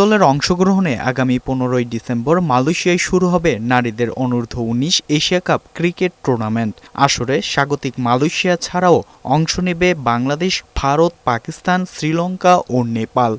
দলের অংশগ্রহণে আগামী পনেরোই ডিসেম্বর মালয়েশিয়ায় শুরু হবে নারীদের অনূর্ধ্ব উনিশ এশিয়া কাপ ক্রিকেট টুর্নামেন্ট। আসরে স্বাগতিক মালয়েশিয়া ছাড়াও অংশ নেবে বাংলাদেশ, ভারত, পাকিস্তান, শ্রীলঙ্কা ও নেপাল।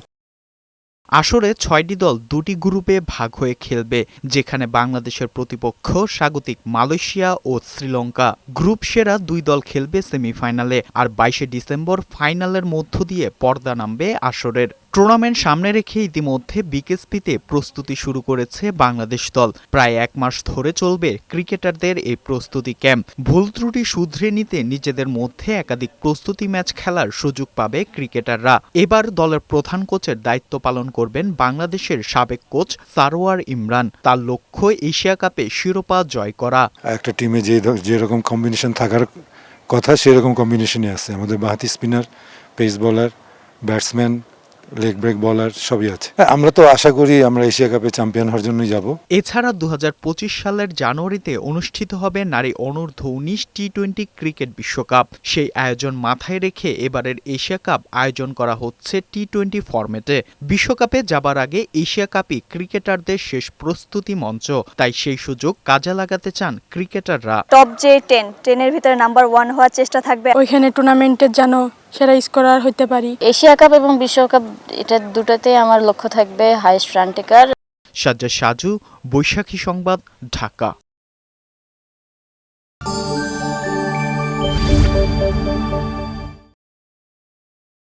আসরে ছয়টি দল দুটি গ্রুপে ভাগ হয়ে খেলবে, যেখানে বাংলাদেশের প্রতিপক্ষ স্বাগতিক মালয়েশিয়া ও শ্রীলঙ্কা। গ্রুপ সেরা দুই দল খেলবে সেমিফাইনালে, আর বাইশে ডিসেম্বর ফাইনালের মধ্য দিয়ে পর্দা নামবে আসরের। টুর্নামেন্ট সামনে রেখে ইতিমধ্যে বিকেএসপিতে প্রস্তুতি শুরু করেছে বাংলাদেশ দল। প্রায় এক মাস ধরে চলবে ক্রিকেটারদের এই প্রস্তুতি ক্যাম্প। ভুল ত্রুটি শুধরে নিতে নিজেদের মধ্যে একাধিক প্রস্তুতি ম্যাচ খেলার সুযোগ পাবে ক্রিকেটাররা। এবার দলের প্রধান কোচের দায়িত্ব পালন করবেন বাংলাদেশের সাবেক কোচ সারোয়ার ইমরান। তার লক্ষ্য এশিয়া কাপে শিরোপা জয় করা। একটা টিমে যে যেরকম কম্বিনেশন থাকার কথা, সেরকম কম্বিনেশনই আছে। আমাদের বাহাতি স্পিনার পেস বলার ব্যাটসম্যান লেগ ব্রেক বলার সবই আছে। হ্যাঁ, আমরা তো আশা করি আমরা এশিয়া কাপে চ্যাম্পিয়ন হওয়ার জন্যই যাব। এছাড়া দু হাজার পঁচিশ সালের জানুয়ারিতে অনুষ্ঠিত হবে নারী অনূর্ধ্ব উনিশ টি টোয়েন্টি ক্রিকেট বিশ্বকাপ। সেই আয়োজন মাথায় রেখে এবারের এশিয়া কাপ আয়োজন করা হচ্ছে টি টোয়েন্টি ফরম্যাটে বিশ্বকাপে যাবার আগে এশিয়া কাপই ক্রিকেটারদের শেষ প্রস্তুতি মঞ্চ। তাই সেই সুযোগ কাজে লাগাতে চান ক্রিকেটাররা। টপ যে টেন টেনের ভিতরে নাম্বার ওয়ান হওয়ার চেষ্টা থাকবে। ওইখানে টুর্নামেন্টের যেন সেরা স্কোরার হইতে পারি এশিয়া কাপ এবং বিশ্বকাপ এটা দুটাতে আমার লক্ষ্য থাকবে highest run taker Sajja Saju Baishakhi সংবাদ ঢাকা Thank you.